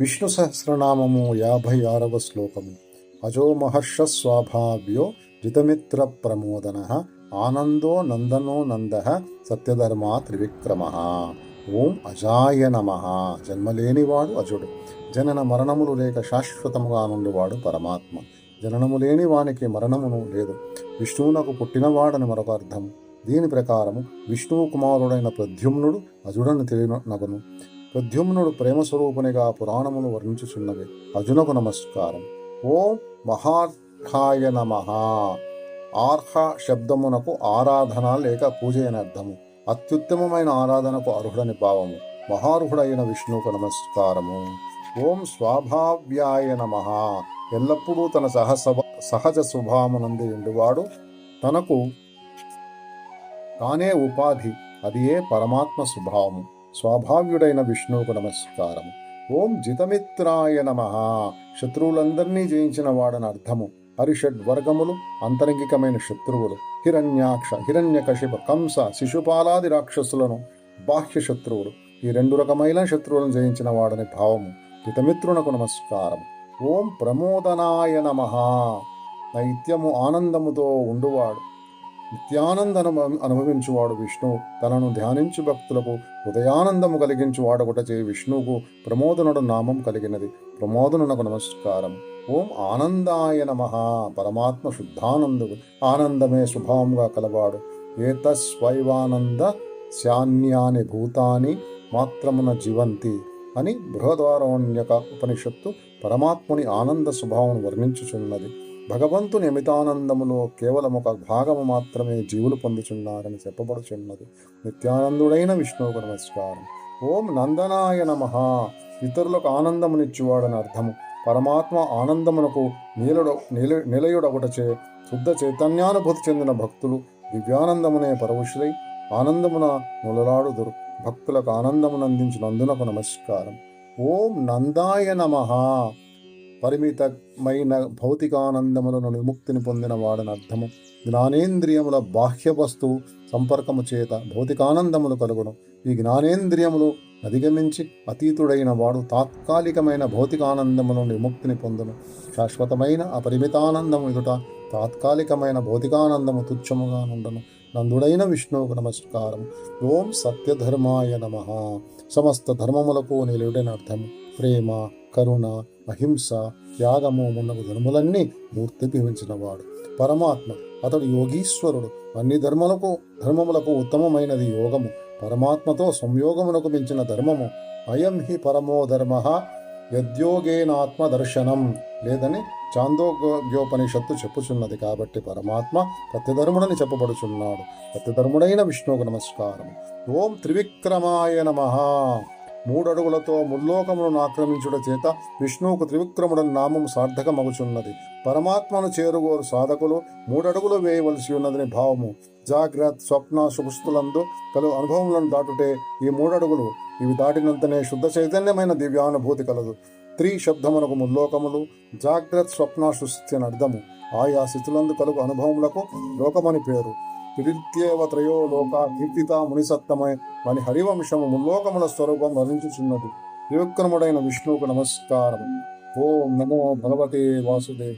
విష్ణు సహస్రనామము యాభై ఆరవ శ్లోకము. అజో మహర్ష స్వాభావ్యో జితమిత్ర ప్రమోదన ఆనందో నందనో నంద సత్యధర్మా త్రివిక్రమ. ఓం అజాయ నమ. జన్మలేనివాడు అజుడు. జనన మరణములు లేక శాశ్వతముగా నుండివాడు పరమాత్మ. జననము లేని వానికి మరణమును లేదు. విష్ణువునకు పుట్టినవాడని మరొక అర్థం. దీని ప్రకారము విష్ణువు కుమారుడైన ప్రద్యుమ్నుడు అజుడని తెలియనగను. ప్రద్యుమ్నుడు ప్రేమస్వరూపునిగా పురాణములు వర్ణించుచున్నవి అర్జునకు నమస్కారం. ఓం మహార్థాయ నమ. ఆర్హ శబ్దమునకు ఆరాధన లేక పూజ అని అర్థము. అత్యుత్తమమైన ఆరాధనకు అర్హుడని భావము. మహార్హుడైన విష్ణువుకు నమస్కారము. ఓం స్వాభావ్యాయ నమ. ఎల్లప్పుడూ తన సహస సహజ స్వభావమునందు ఉండివాడు. తనకు తానే ఉపాధి. అది ఏ పరమాత్మ స్వభావము. స్వాభావ్యుడైన విష్ణువుకు నమస్కారం ఓం జితమిత్రాయ నమ. శత్రువులందరినీ జయించిన వాడని అర్థము. హరిషడ్ వర్గములు అంతరంగికమైన శత్రువులు హిరణ్యాక్ష హిరణ్యకశిప కంస శిశుపాలాది రాక్షసులను బాహ్య శత్రువులు ఈ రెండు రకమైన శత్రువులను జయించిన వాడని భావము. హితమిత్రునకు నమస్కారం ఓం ప్రమోదనాయ నమ. నైత్యము ఆనందముతో ఉండువాడు. నిత్యానందను అనుభవించువాడు విష్ణువు తనను ధ్యానించు భక్తులకు హృదయానందము కలిగించు వాడొకటచే విష్ణువుకు ప్రమోదనుడు నామం కలిగినది. ప్రమోదనునకు నమస్కారం. ఓం ఆనందాయ నమ. పరమాత్మ శుద్ధానందుడు ఆనందమే స్వభావంగా కలవాడు. ఏతస్వైవానంద శాన్యాని భూతాని మాత్రమున జీవంతి అని బృహదారణ్యక ఉపనిషత్తు పరమాత్ముని ఆనంద స్వభావం వర్ణించుచున్నది. భగవంతుని అమితానందములో కేవలం ఒక భాగము మాత్రమే జీవులు పొందుచున్నారని చెప్పబడుచున్నది. నిత్యానందుడైన విష్ణువుకు నమస్కారం. ఓం నందనాయ నమ. ఇతరులకు ఆనందమునిచ్చువాడని అర్థము. పరమాత్మ ఆనందమునకు నీలడు నిల నిలయుడొకటచే శుద్ధ చైతన్యానుభూతి చెందిన భక్తులు దివ్యానందమునే పరవశులై ఆనందమున నులలాడుదురు. భక్తులకు ఆనందమునందించినందునకు నమస్కారం. ఓం నందాయ నమ. పరిమితమైన భౌతికానందములను విముక్తిని పొందిన వాడని అర్థము. జ్ఞానేంద్రియముల బాహ్య వస్తువు సంపర్కము చేత భౌతికానందములు కలుగును. ఈ జ్ఞానేంద్రియములు అధిగమించి అతీతుడైన వాడు తాత్కాలికమైన భౌతికానందము నుండి విముక్తిని పొందును. శాశ్వతమైన అపరిమితానందము ఎదుట తాత్కాలికమైన భౌతికానందము తుచ్చముగా నుండను. నందుడైన విష్ణువుకు నమస్కారం ఓం సత్యధర్మాయ నమ. సమస్త ధర్మములకు నిలుడని అర్థము. ప్రేమ కరుణ అహింస త్యాగము మున్నగు ధర్మలన్నీ మూర్తిభించిన పరమాత్మ అతడు యోగీశ్వరుడు. అన్ని ధర్మలకు ధర్మములకు ఉత్తమమైనది యోగము. పరమాత్మతో సంయోగమునకు మించిన ధర్మము. అయం హి పరమో ధర్మ యద్యోగేనాత్మ దర్శనం లేదని చాందోగ్యోపనిషత్తు చెప్పుచున్నది కాబట్టి పరమాత్మ ప్రత్యధర్ముడని చెప్పబడుచున్నాడు. ప్రత్యధర్ముడైన విష్ణువుకు నమస్కారం ఓం త్రివిక్రమాయ నమ. మూడడుగులతో ముల్లోకములను ఆక్రమించుట చేత విష్ణువుకు త్రివిక్రముడని నామము సార్థకమగుచున్నది. పరమాత్మను చేరుగోరు సాధకులు మూడడుగులు వేయవలసి ఉన్నదని భావము. జాగ్రత్త స్వప్న సుపుస్తులందు కలు అనుభవములను దాటుటే ఈ మూడడుగులు ఇవి దాటినంతనే శుద్ధ చైతన్యమైన దివ్యానుభూతి కలదు. త్రీ శబ్దమునకు ముల్లోకములు జాగ్రత్త స్వప్న సుస్థి అని అర్థము. ఆయా స్థితులందు కలుగు అనుభవములకు లోకమని పేరు. తిరిత్యేవ త్రయో లోక కీర్తిత మునిసత్తమై అని హరివంశము ముల్లోకముల స్వరూపం వరించుచున్నది త్రివిక్రముడైన విష్ణువుకు నమస్కారం ఓం నమో భగవతే వాసుదేవ్.